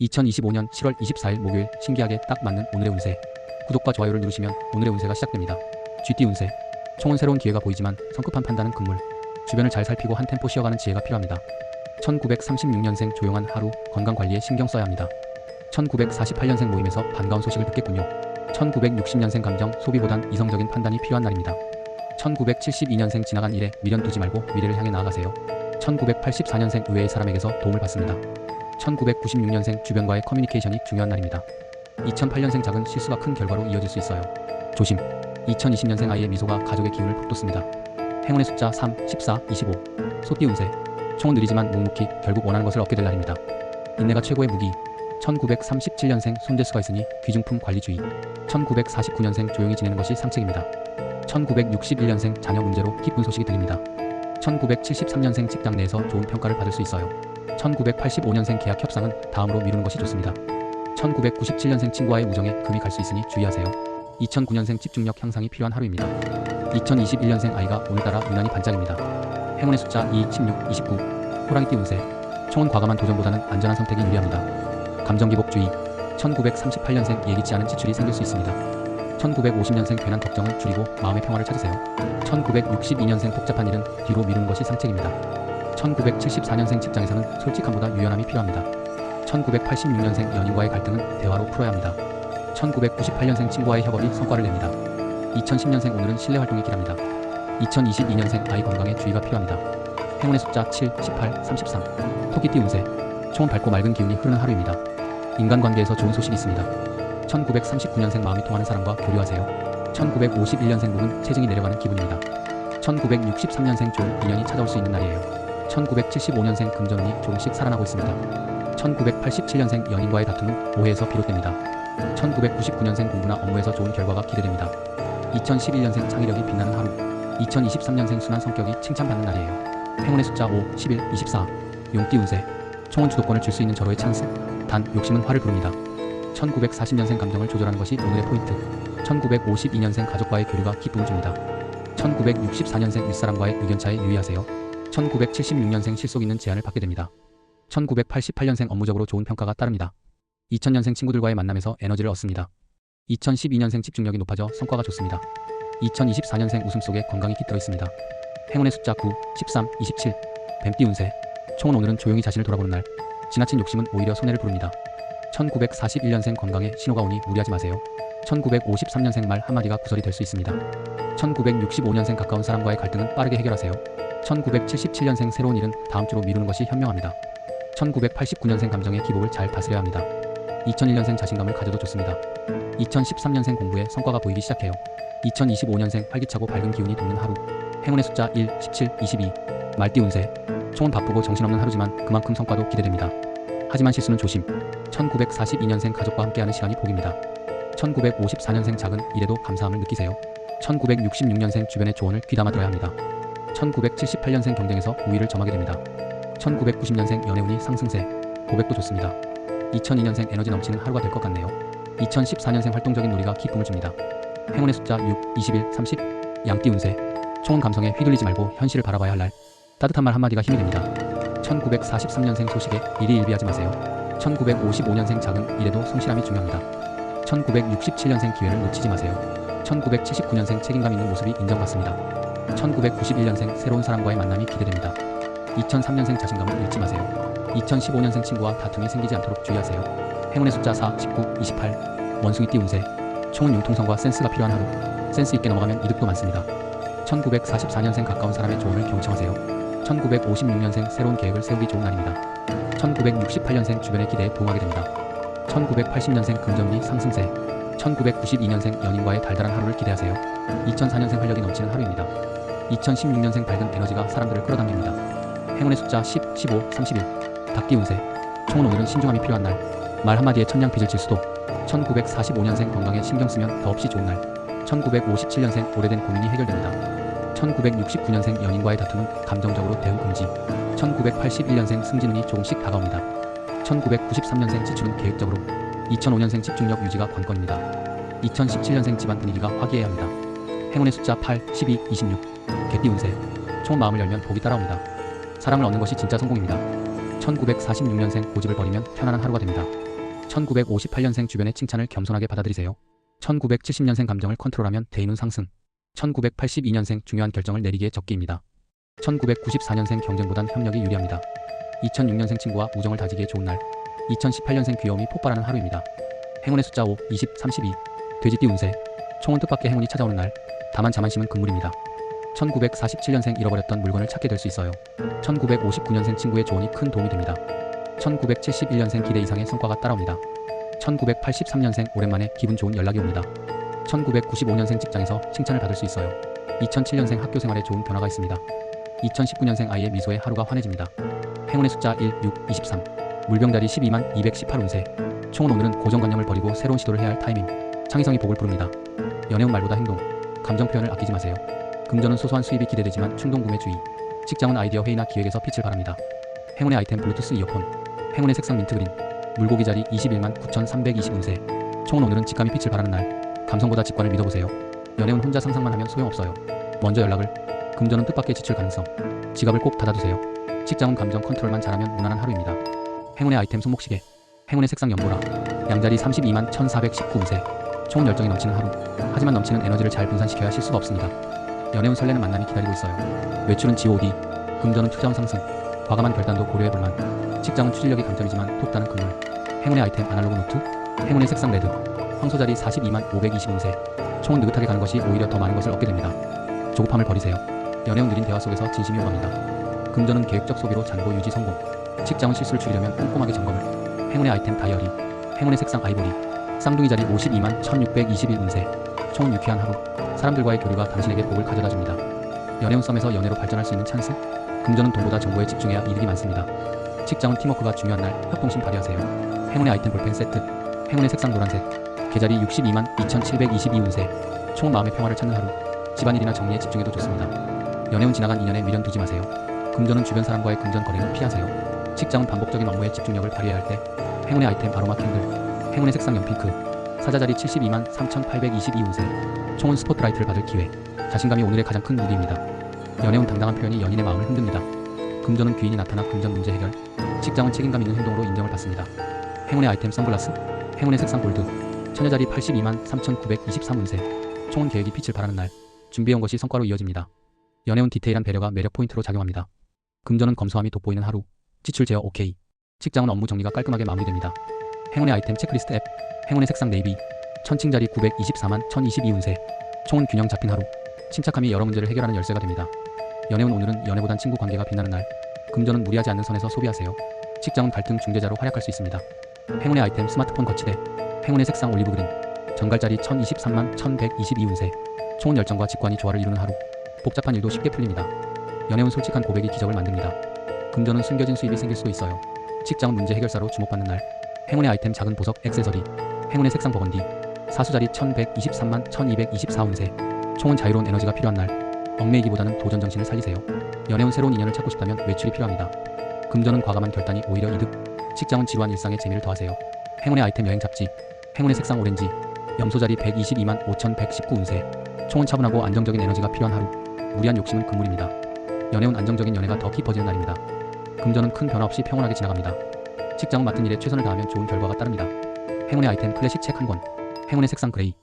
2025년 7월 24일 목요일 신기하게 딱 맞는 오늘의 운세. 구독과 좋아요를 누르시면 오늘의 운세가 시작됩니다. GT 운세. 총은 새로운 기회가 보이지만 성급한 판단은 금물. 주변을 잘 살피고 한 템포 쉬어가는 지혜가 필요합니다. 1936년생 조용한 하루 건강 관리에 신경 써야 합니다. 1948년생 모임에서 반가운 소식을 듣겠군요. 1960년생 감정 소비보단 이성적인 판단이 필요한 날입니다. 1972년생 지나간 일에 미련 두지 말고 미래를 향해 나아가세요. 1984년생 의외의 사람에게서 도움을 받습니다. 1996년생 주변과의 커뮤니케이션이 중요한 날입니다. 2008년생 작은 실수가 큰 결과로 이어질 수 있어요. 조심. 2020년생 아이의 미소가 가족의 기운을 북돋습니다. 행운의 숫자 3, 14, 25. 소띠 운세. 총은 느리지만 묵묵히 결국 원하는 것을 얻게 될 날입니다. 인내가 최고의 무기. 1937년생 손재수가 있으니 귀중품 관리 주의. 1949년생 조용히 지내는 것이 상책입니다. 1961년생 자녀 문제로 기쁜 소식이 들립니다. 1973년생 직장 내에서 좋은 평가를 받을 수 있어요. 1985년생 계약 협상은 다음으로 미루는 것이 좋습니다. 1997년생 친구와의 우정에 금이 갈 수 있으니 주의하세요. 2009년생 집중력 향상이 필요한 하루입니다. 2021년생 아이가 오늘따라 유난히 반짝입니다. 행운의 숫자 2, 16, 29. 호랑이띠 운세. 총은 과감한 도전보다는 안전한 선택이 유리합니다. 감정기복 주의. 1938년생 예기치 않은 지출이 생길 수 있습니다. 1950년생 괜한 걱정은 줄이고 마음의 평화를 찾으세요. 1962년생 복잡한 일은 뒤로 미루는 것이 상책입니다. 1974년생 직장에서는 솔직함보다 유연함이 필요합니다. 1986년생 연인과의 갈등은 대화로 풀어야 합니다. 1998년생 친구와의 협업이 성과를 냅니다. 2010년생 오늘은 실내 활동이 길합니다. 2022년생 아이 건강에 주의가 필요합니다. 행운의 숫자 7, 18, 33. 토끼띠 운세. 총은 밝고 맑은 기운이 흐르는 하루입니다. 인간관계에서 좋은 소식이 있습니다. 1939년생 마음이 통하는 사람과 교류하세요. 1951년생 목은 체증이 내려가는 기분입니다. 1963년생 좋은 인연이 찾아올 수 있는 날이에요. 1975년생 금전운이 조금씩 살아나고 있습니다. 1987년생 연인과의 다툼은 오해에서 비롯됩니다. 1999년생 공부나 업무에서 좋은 결과가 기대됩니다. 2011년생 창의력이 빛나는 하루. 2023년생 순한 성격이 칭찬받는 날이에요. 행운의 숫자 5, 11, 24. 용띠 운세. 총은 주도권을 줄 수 있는 절호의 찬스. 단 욕심은 화를 부릅니다. 1940년생 감정을 조절하는 것이 오늘의 포인트. 1952년생 가족과의 교류가 기쁨을 줍니다. 1964년생 윗사람과의 의견차에 유의하세요. 1976년생 실속 있는 제안을 받게 됩니다. 1988년생 업무적으로 좋은 평가가 따릅니다. 2000년생 친구들과의 만남에서 에너지를 얻습니다. 2012년생 집중력이 높아져 성과가 좋습니다. 2024년생 웃음 속에 건강이 깃들어 있습니다. 행운의 숫자 9, 13, 27. 뱀띠 운세. 총은 오늘은 조용히 자신을 돌아보는 날. 지나친 욕심은 오히려 손해를 부릅니다. 1941년생 건강에 신호가 오니 무리하지 마세요. 1953년생 말 한마디가 구설이 될 수 있습니다. 1965년생 가까운 사람과의 갈등은 빠르게 해결하세요. 1977년생 새로운 일은 다음 주로 미루는 것이 현명합니다. 1989년생 감정의 기복을 잘 다스려야 합니다. 2001년생 자신감을 가져도 좋습니다. 2013년생 공부에 성과가 보이기 시작해요. 2025년생 활기차고 밝은 기운이 돕는 하루. 행운의 숫자 1, 17, 22. 말띠 운세. 총은 바쁘고 정신없는 하루지만 그만큼 성과도 기대됩니다. 하지만 실수는 조심. 1942년생 가족과 함께하는 시간이 복입니다. 1954년생 작은 일에도 감사함을 느끼세요. 1966년생 주변의 조언을 귀담아 들어야 합니다. 1978년생 경쟁에서 우위를 점하게 됩니다. 1990년생 연애운이 상승세, 고백도 좋습니다. 2002년생 에너지 넘치는 하루가 될 것 같네요. 2014년생 활동적인 놀이가 기쁨을 줍니다. 행운의 숫자 6, 21, 30. 양띠 운세. 총은 감성에 휘둘리지 말고 현실을 바라봐야 할 날. 따뜻한 말 한마디가 힘이 됩니다. 1943년생 소식에 일이 일비하지 마세요. 1955년생 작은 일에도 성실함이 중요합니다. 1967년생 기회를 놓치지 마세요. 1979년생 책임감 있는 모습이 인정받습니다. 1991년생 새로운 사람과의 만남이 기대됩니다. 2003년생 자신감을 잃지 마세요. 2015년생 친구와 다툼이 생기지 않도록 주의하세요. 행운의 숫자 4, 19, 28. 원숭이 띠 운세. 총은 융통성과 센스가 필요한 하루. 센스 있게 넘어가면 이득도 많습니다. 1944년생 가까운 사람의 조언을 경청하세요. 1956년생 새로운 계획을 세우기 좋은 날입니다. 1968년생 주변의 기대에 부응하게 됩니다. 1980년생 금전운이 상승세. 1992년생 연인과의 달달한 하루를 기대하세요. 2004년생 활력이 넘치는 하루입니다. 2016년생 밝은 에너지가 사람들을 끌어당깁니다. 행운의 숫자 10, 15, 31. 닭띠 운세. 총은 오늘은 신중함이 필요한 날. 말 한마디에 천냥 빚을 질 수도. 1945년생 건강에 신경 쓰면 더없이 좋은 날. 1957년생 오래된 고민이 해결됩니다. 1969년생 연인과의 다툼은 감정적으로 대응 금지. 1981년생 승진운이 조금씩 다가옵니다. 1993년생 지출은 계획적으로. 2005년생 집중력 유지가 관건입니다. 2017년생 집안 분위기가 화기애애합니다 행운의 숫자 8, 12, 26. 개띠 운세. 총 마음을 열면 복이 따라옵니다. 사랑을 얻는 것이 진짜 성공입니다. 1946년생 고집을 버리면 편안한 하루가 됩니다. 1958년생 주변의 칭찬을 겸손하게 받아들이세요. 1970년생 감정을 컨트롤하면 대인운 상승. 1982년생 중요한 결정을 내리기에 적기입니다. 1994년생 경쟁보단 협력이 유리합니다. 2006년생 친구와 우정을 다지기에 좋은 날. 2018년생 귀여움이 폭발하는 하루입니다. 행운의 숫자 5, 20, 32. 돼지띠 운세. 총은 뜻밖의 행운이 찾아오는 날. 다만 자만심은 금물입니다. 1947년생 잃어버렸던 물건을 찾게 될 수 있어요. 1959년생 친구의 조언이 큰 도움이 됩니다. 1971년생 기대 이상의 성과가 따라옵니다. 1983년생 오랜만에 기분 좋은 연락이 옵니다. 1995년생 직장에서 칭찬을 받을 수 있어요. 2007년생 학교 생활에 좋은 변화가 있습니다. 2019년생 아이의 미소에 하루가 환해집니다. 행운의 숫자 1, 6, 23. 물병자리 12만 218 운세. 총은 오늘은 고정관념을 버리고 새로운 시도를 해야 할 타이밍. 창의성이 복을 부릅니다. 연애운 말보다 행동. 감정 표현을 아끼지 마세요. 금전은 소소한 수입이 기대되지만 충동 구매 주의. 직장은 아이디어 회의나 기획에서 빛을 발합니다. 행운의 아이템 블루투스 이어폰. 행운의 색상 민트 그린. 물고기 자리 21만 9,320 운세. 총은 오늘은 직감이 빛을 발하는 날. 감성보다 직관을 믿어보세요. 연애운 혼자 상상만 하면 소용없어요. 먼저 연락을. 금전은 뜻밖의 지출 가능성. 지갑을 꼭 닫아두세요. 직장은 감정 컨트롤만 잘하면 무난한 하루입니다. 행운의 아이템 손목시계. 행운의 색상 연보라. 양자리 32만 1419 운세. 총은 열정이 넘치는 하루. 하지만 넘치는 에너지를 잘 분산시켜야 실수가 없습니다. 연애운 설레는 만남이 기다리고 있어요. 외출은 G.O.D. 금전은 투자운 상승. 과감한 결단도 고려해볼만. 직장은 추진력이 강점이지만 톡 따는 금물. 행운의 아이템 아날로그 노트. 행운의 색상 레드. 황소자리 42만 520 운세. 총은 느긋하게 가는 것이 오히려 더 많은 것을 얻게 됩니다. 조급함을 버리세요. 연애운 느린 대화 속에서 진심이 오갑니다. 금전은 계획적 소비로 잔고 유지 성공. 직장은 실수를 줄이려면 꼼꼼하게 점검을. 행운의 아이템 다이어리. 행운의 색상 아이보리. 쌍둥이 자리 52만 1621 운세. 총은 유쾌한 하루. 사람들과의 교류가 당신에게 복을 가져다 줍니다. 연애운 썸에서 연애로 발전할 수 있는 찬스? 금전은 돈보다 정보에 집중해야 이득이 많습니다. 직장은 팀워크가 중요한 날 협동심 발휘하세요. 행운의 아이템 볼펜 세트. 행운의 색상 노란색. 계좌리 62만 2722 운세. 총 마음의 평화를 찾는 하루. 집안일이나 정리에 집중해도 좋습니다. 연애운 지나간 인연에 미련 두지 마세요. 금전은 주변 사람과의 금전 거래는 피하세요. 직장은 반복적인 업무에 집중력을 발휘해야 할 때. 행운의 아이템 아로마 캔들. 행운의 색상 연핑크. 사자자리 72만 3822 운세. 총은 스포트라이트를 받을 기회. 자신감이 오늘의 가장 큰 무기입니다. 연애운 당당한 표현이 연인의 마음을 흔듭니다. 금전은 귀인이 나타나 금전 문제 해결. 직장은 책임감 있는 행동으로 인정을 받습니다. 행운의 아이템 선글라스. 행운의 색상 골드. 처녀자리 82만 3923 운세. 총은 계획이 빛을 발하는 날. 준비해온 것이 성과로 이어집니다. 연애운 디테일한 배려가 매력 포인트로 작용합니다. 금전은 검소함이 돋보이는 하루. 지출 제어 오케이. 직장은 업무 정리가 깔끔하게 마무리됩니다. 행운의 아이템 체크리스트 앱. 행운의 색상 네이비. 천칭자리 924만 1022 운세. 총은 균형 잡힌 하루. 침착함이 여러 문제를 해결하는 열쇠가 됩니다. 연애운 오늘은 연애보단 친구 관계가 빛나는 날. 금전은 무리하지 않는 선에서 소비하세요. 직장은 갈등 중재자로 활약할 수 있습니다. 행운의 아이템 스마트폰 거치대. 행운의 색상 올리브 그린. 정갈자리 1023만 1122 운세. 총은 열정과 직관이 조화를 이루는 하루. 복잡한 일도 쉽게 풀립니다. 연애운 솔직한 고백이 기적을 만듭니다. 금전은 숨겨진 수입이 생길 수도 있어요. 직장은 문제 해결사로 주목받는 날. 행운의 아이템 작은 보석 액세서리. 행운의 색상 버건디. 사수자리 1123만 1224 운세. 총은 자유로운 에너지가 필요한 날. 얽매이기보다는 도전 정신을 살리세요. 연애운 새로운 인연을 찾고 싶다면 외출이 필요합니다. 금전은 과감한 결단이 오히려 이득. 직장은 지루한 일상에 재미를 더하세요. 행운의 아이템 여행 잡지. 행운의 색상 오렌지. 염소자리 122만 5119 운세. 총은 차분하고 안정적인 에너지가 필요한 하루. 무리한 욕심은 금물입니다. 연애운 안정적인 연애가 더 깊어지는 날입니다. 금전은 큰 변화 없이 평온하게 지나갑니다. 직장은 맡은 일에 최선을 다하면 좋은 결과가 따릅니다. 행운의 아이템 클래식 책 한 권. 행운의 색상 그레이.